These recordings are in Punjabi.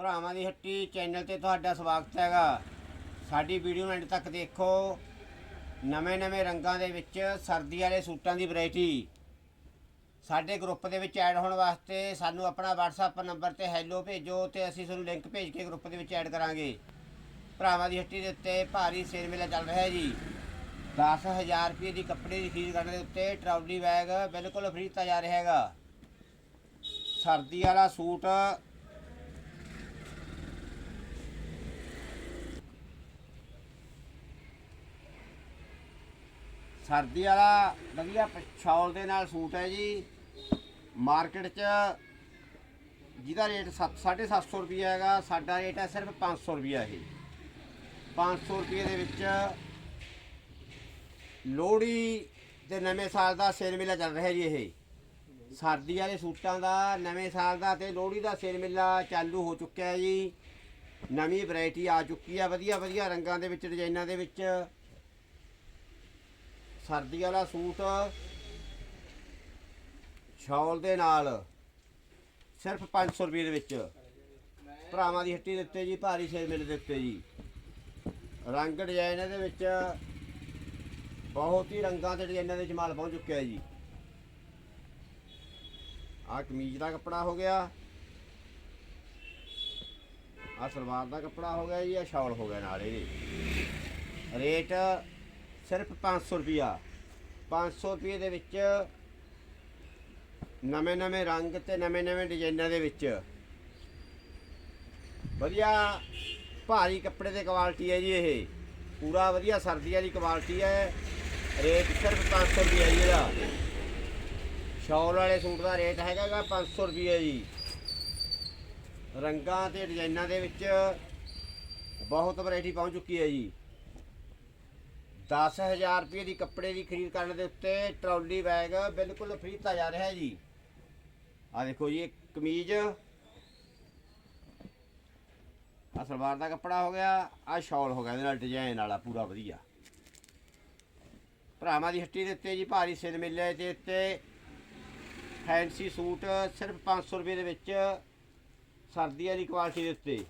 ਭਰਾਵਾਂ ਦੀ ਹੱਟੀ ਚੈਨਲ ਤੇ ਤੁਹਾਡਾ ਸਵਾਗਤ ਹੈਗਾ। ਸਾਡੀ ਵੀਡੀਓ ਨੂੰ ਐਂਡ ਤੱਕ ਦੇਖੋ। ਨਵੇਂ-ਨਵੇਂ ਰੰਗਾਂ ਦੇ ਵਿੱਚ ਸਰਦੀ ਵਾਲੇ ਸੂਟਾਂ ਦੀ ਵੈਰਾਈਟੀ। ਸਾਡੇ ਗਰੁੱਪ ਦੇ ਵਿੱਚ ਐਡ ਹੋਣ ਵਾਸਤੇ ਸਾਨੂੰ ਆਪਣਾ WhatsApp ਨੰਬਰ ਤੇ ਹੈਲੋ ਭੇਜੋ ਤੇ ਅਸੀਂ ਤੁਹਾਨੂੰ ਲਿੰਕ ਭੇਜ ਕੇ ਗਰੁੱਪ ਦੇ ਵਿੱਚ ਐਡ ਕਰਾਂਗੇ। ਭਰਾਵਾਂ ਦੀ ਹੱਟੀ ਦੇ ਉੱਤੇ ਭਾਰੀ ਸੇਲ ਮੇਲਾ ਚੱਲ ਰਿਹਾ ਹੈ ਜੀ। 10000 ਰੁਪਏ ਦੀ ਕੱਪੜੇ ਦੀ ਖਰੀਦ ਕਰਨ ਦੇ ਉੱਤੇ ਟਰਾਲੀ ਬੈਗ ਬਿਲਕੁਲ ਫ੍ਰੀ ਦਿੱਤਾ ਜਾ ਰਿਹਾ ਹੈਗਾ। ਸਰਦੀ ਵਾਲਾ ਸੂਟ ਸਰਦੀ ਵਾਲਾ ਵਧੀਆ ਸ਼ਾਲ ਦੇ ਨਾਲ ਸੂਟ ਹੈ ਜੀ। ਮਾਰਕੀਟ 'ਚ ਜਿਹਦਾ ਰੇਟ 7 750 ਰੁਪਏ ਹੈਗਾ, ਸਾਡਾ ਰੇਟ ਹੈ ਸਿਰਫ 500 ਰੁਪਏ ਇਹ। 500 ਰੁਪਏ ਦੇ ਵਿੱਚ ਲੋਹੜੀ ਦੇ ਨਵੇਂ ਸਾਲ ਦਾ ਸੇਲ ਮੇਲਾ ਚੱਲ ਰਿਹਾ ਜੀ ਇਹ। ਸਰਦੀ ਵਾਲੇ ਸੂਟਾਂ ਦਾ ਨਵੇਂ ਸਾਲ ਦਾ ਤੇ ਲੋਹੜੀ ਦਾ ਸੇਲ ਮੇਲਾ ਚਾਲੂ ਹੋ ਚੁੱਕਿਆ ਹੈ ਜੀ। ਨਵੀਂ ਵੈਰਾਈਟੀ ਆ ਚੁੱਕੀ ਆ ਵਧੀਆ ਵਧੀਆ ਰੰਗਾਂ ਦੇ ਵਿੱਚ ਡਿਜ਼ਾਈਨਾਂ ਦੇ ਵਿੱਚ। ਸਰਦੀ ਵਾਲਾ ਸੂਟ ਸ਼ਾਲ ਦੇ ਨਾਲ ਸਿਰਫ 500 ਰੁਪਏ ਦੇ ਵਿੱਚ। ਭਰਾਵਾਂ ਦੀ ਹੱਟੀ ਦੇ ਉੱਤੇ ਜੀ, ਭਾਰੀ ਸੇਲ ਮਿਲ ਦੇ ਉੱਤੇ ਜੀ। ਰੰਗ ਡਿਜ਼ਾਈਨ ਇਹਦੇ ਵਿੱਚ ਬਹੁਤ ਹੀ ਰੰਗਾਂ ਤੇ ਡਿਜ਼ਾਈਨਾਂ ਦੇ ਵਿੱਚ ਮਾਲ ਪਹੁੰਚ ਚੁੱਕਿਆ ਜੀ। ਆਹ ਕਮੀਜ਼ ਦਾ ਕੱਪੜਾ ਹੋ ਗਿਆ। ਆਹ ਸਲਵਾਰ ਦਾ ਕੱਪੜਾ ਹੋ ਗਿਆ ਜੀ, ਆਹ ਸ਼ਾਲ ਹੋ ਗਿਆ ਨਾਲ ਇਹਦੇ। ਰੇਟ ਸਿਰਫ 500 ਰੁਪਿਆ 500 ਰੁਪਏ ਦੇ ਵਿੱਚ ਨਵੇਂ ਨਵੇਂ ਰੰਗ ਤੇ ਨਵੇਂ ਨਵੇਂ ਡਿਜ਼ਾਈਨਾਂ ਦੇ ਵਿੱਚ। ਵਧੀਆ ਭਾਰੀ ਕੱਪੜੇ ਦੇ ਕੁਆਲਿਟੀ ਹੈ ਜੀ ਇਹ। ਪੂਰਾ ਵਧੀਆ ਸਰਦੀ ਵਾਲੀ ਕੁਆਲਿਟੀ ਹੈ। ਰੇਟ ਸਿਰਫ 500 ਰੁਪਏ ਜੀ ਇਹਦਾ। ਸ਼ਾਲ ਵਾਲੇ ਸੂਟ ਦਾ ਰੇਟ ਹੈਗਾ ਗਾ 500 ਰੁਪਏ ਜੀ। ਰੰਗਾਂ ਤੇ ਡਿਜ਼ਾਈਨਾਂ ਦੇ ਵਿੱਚ ਬਹੁਤ ਵੈਰਾਈਟੀ ਪਹੁੰਚ ਚੁੱਕੀ ਹੈ ਜੀ। 10000 ਰੁਪਏ ਦੀ ਕੱਪੜੇ ਦੀ ਖਰੀਦ ਕਰਨ ਦੇ ਉੱਤੇ ਟਰਾਲੀ, ਬੈਗ ਬਿਲਕੁਲ ਫ੍ਰੀ ਦਿੱਤਾ ਜਾ ਰਿਹਾ ਹੈ ਜੀ। ਆ ਦੇਖੋ ਜੀ ਕਮੀਜ਼। ਆ ਸਲਵਾਰ ਦਾ ਕੱਪੜਾ ਹੋ ਗਿਆ ਆ ਸ਼ਾਲ ਹੋ ਗਿਆ, ਇਹਦੇ ਨਾਲ ਡਿਜ਼ਾਈਨ ਵਾਲਾ ਪੂਰਾ ਵਧੀਆ। ਭਰਾਵਾਂ ਦੀ ਹੱਟੀ ਦੇ ਉੱਤੇ ਜੀ, ਭਾਰੀ ਸੇਲ ਮਿਲਿਆ ਤੇ ਉੱਤੇ ਫੈਂਸੀ ਸੂਟ, ਸਿਰਫ 500 ਰੁਪਏ ਦੇ ਵਿੱਚ ਸਰਦੀਆਂ ਦੀ ਕੁਆਲਿਟੀ ਦੇ ਉੱਤੇ।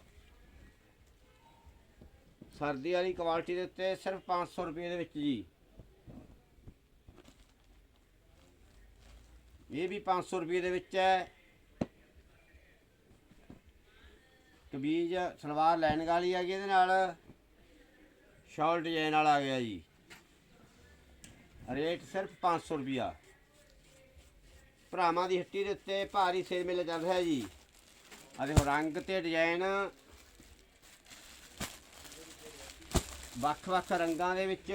ਸਰਦੀ ਵਾਲੀ ਕੁਆਲਿਟੀ ਦੇ ਉੱਤੇ ਸਿਰਫ 500 ਰੁਪਏ ਦੇ ਵਿੱਚ ਜੀ। ਇਹ ਵੀ 500 ਰੁਪਏ ਦੇ ਵਿੱਚ ਹੈ। ਕਮੀਜ਼, ਸਲਵਾਰ ਲਾਈਨ ਵਾਲੀ ਆ ਗਈ ਇਹਦੇ ਨਾਲ। ਸ਼ਾਲ ਡਿਜ਼ਾਈਨ ਵਾਲਾ ਆ ਗਿਆ ਜੀ। ਰੇਟ ਸਿਰਫ 500 ਰੁਪਿਆ ਭਰਾਵਾਂ ਦੀ ਹੱਟੀ ਦੇ ਉੱਤੇ ਭਾਰੀ ਸੇਲ ਮੇਲਾ ਚੱਲ ਰਿਹਾ ਜੀ। ਅਤੇ ਰੰਗ ਤੇ ਡਿਜ਼ਾਈਨ ਵੱਖ-ਵੱਖ ਰੰਗਾਂ ਦੇ ਵਿੱਚ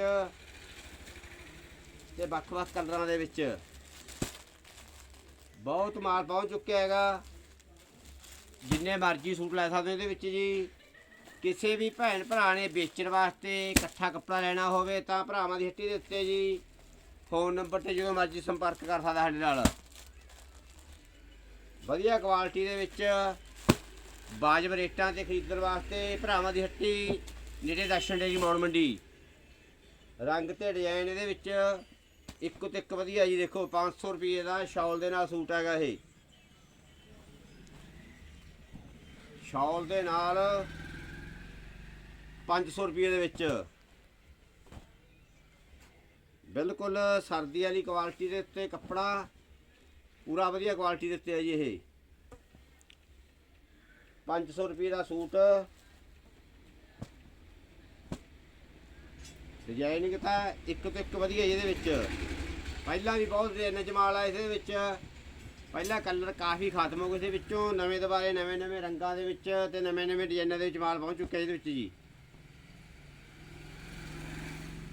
ਤੇ ਵੱਖ-ਵੱਖ ਕਲਰਾਂ ਦੇ ਵਿੱਚ। ਬਹੁਤ ਮਾਲ ਪਹੁੰਚ ਚੁੱਕਿਆ ਹੈਗਾ। ਜਿੰਨੇ ਮਰਜ਼ੀ ਸੂਟ ਲੈ ਸਕਦੇ ਹੋ ਇਹਦੇ ਵਿੱਚ ਜੀ। ਕਿਸੇ ਵੀ ਭੈਣ ਭਰਾ ਨੇ ਵੇਚਣ ਵਾਸਤੇ ਇਕੱਠਾ ਕੱਪੜਾ ਲੈਣਾ ਹੋਵੇ ਤਾਂ ਭਰਾਵਾਂ ਦੀ ਹੱਟੀ ਦੇ ਉੱਤੇ ਜੀ ਫੋਨ ਨੰਬਰ ਤੇ ਜਦੋਂ ਮਰਜ਼ੀ ਸੰਪਰਕ ਕਰ ਸਕਦਾ ਸਾਡੇ ਨਾਲ। ਵਧੀਆ ਕੁਆਲਿਟੀ ਦੇ ਵਿੱਚ ਬਾਜਬ ਰੇਟਾਂ ਤੇ ਖਰੀਦਣ ਵਾਸਤੇ ਭਰਾਵਾਂ ਦੀ ਹੱਟੀ ਨੇੜੇ ਦਰਸ਼ਨ ਡੇਰੀ ਮੌੜ ਮੰਡੀ। ਰੰਗ ਤੇ ਡਿਜ਼ਾਈਨ ਇਹਦੇ ਵਿੱਚ ਇੱਕੋ ਤੇ ਇੱਕ ਵਧੀਆ ਜੀ ਦੇਖੋ 500 ਰੁਪਏ ਦਾ ਸ਼ਾਲ ਦੇ ਨਾਲ ਸੂਟ ਹੈਗਾ ਇਹ। ਸ਼ਾਲ ਦੇ ਨਾਲ 500 ਰੁਪਏ ਦੇ ਵਿੱਚ। ਬਿਲਕੁਲ ਸਰਦੀ ਵਾਲੀ ਕੁਆਲਿਟੀ ਦੇ ਉੱਤੇ ਕੱਪੜਾ, ਪੂਰਾ ਵਧੀਆ ਕੁਆਲਿਟੀ ਦੇ ਉੱਤੇ ਹੈ ਜੀ ਇਹ। 500 ਰੁਪਏ ਦਾ ਸੂਟ ਡਿਜ਼ਾਈਨਿੰਗ ਤਾਂ ਇੱਕ ਤੋਂ ਇੱਕ ਵਧੀਆ ਜੀ ਇਹਦੇ ਵਿੱਚ। ਪਹਿਲਾਂ ਵੀ ਬਹੁਤ ਡਿਜ਼ਾਈਨ ਜਮਾਲ ਆ ਇਹਦੇ ਵਿੱਚ। ਪਹਿਲਾ ਕਲਰ ਕਾਫੀ ਖਤਮ ਹੋ ਗਏ ਸੀ ਵਿੱਚੋਂ, ਨਵੇਂ ਦੁਬਾਰੇ, ਨਵੇਂ ਨਵੇਂ ਰੰਗਾਂ ਦੇ ਵਿੱਚ ਤੇ ਨਵੇਂ ਨਵੇਂ ਡਿਜ਼ਾਈਨਾਂ ਦੇ ਵਿੱਚ ਮਾਲ ਪਹੁੰਚ ਚੁੱਕਿਆ ਇਹਦੇ ਵਿੱਚ ਜੀ।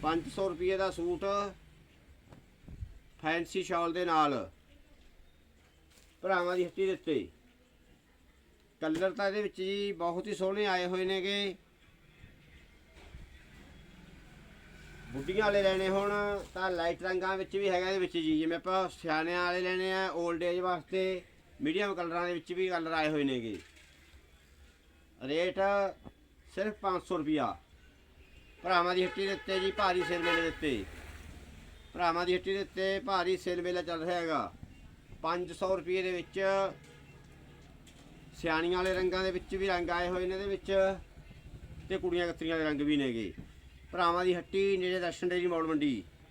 500 ਰੁਪਏ ਦਾ ਸੂਟ ਫੈਂਸੀ ਸ਼ਾਲ ਦੇ ਨਾਲ ਭਰਾਵਾਂ ਦੀ ਹੱਟੀ ਦੇ ਉੱਤੇ। ਕਲਰ ਤਾਂ ਇਹਦੇ ਵਿੱਚ ਜੀ ਬਹੁਤ ਹੀ ਸੋਹਣੇ ਆਏ ਹੋਏ ਨੇਗੇ। ਬੁੱਢੀਆਂ ਵਾਲੇ ਲੈਣੇ ਹੋਣ, ਤਾਂ ਲਾਈਟ ਰੰਗਾਂ ਵਿੱਚ ਵੀ ਹੈਗਾ ਇਹਦੇ ਵਿੱਚ ਜੀ। ਜਿਵੇਂ ਆਪਾਂ ਸਿਆਣਿਆਂ ਵਾਲੇ ਲੈਣੇ ਆ 올ਡ ਏਜ ਵਾਸਤੇ ਮੀਡੀਅਮ ਕਲਰਾਂ ਦੇ ਵਿੱਚ ਵੀ ਕਲਰ ਆਏ ਹੋਏ ਨੇਗੇ। ਰੇਟ ਸਿਰਫ 500 ਰੁਪਿਆ ਭਰਾਵਾਂ ਦੀ ਹੱਟੀ ਦੇ ਉੱਤੇ ਜੀ, ਭਾਰੀ ਸੇਲ ਮੇਲੇ ਦੇ ਉੱਤੇ। ਭਰਾਵਾਂ ਦੀ ਹੱਟੀ ਦੇ ਉੱਤੇ ਭਾਰੀ ਸੇਲ ਮੇਲਾ ਚੱਲ ਰਿਹਾ ਹੈਗਾ। 500 ਰੁਪਏ ਦੇ ਵਿੱਚ ਸਿਆਣੀਆਂ ਵਾਲੇ ਰੰਗਾਂ ਦੇ ਵਿੱਚ ਵੀ ਰੰਗ ਆਏ ਹੋਏ ਨੇ ਇਹਦੇ ਵਿੱਚ, ਤੇ ਕੁੜੀਆਂ ਕਤਰੀਆਂ ਦੇ ਰੰਗ ਵੀ ਨੇਗੇ। ਭਰਾਵਾਂ ਦੀ ਹੱਟੀ ਨੇੜੇ ਦਰਸ਼ਨ ਡੇਰੀ ਮੌੜ ਮੰਡੀ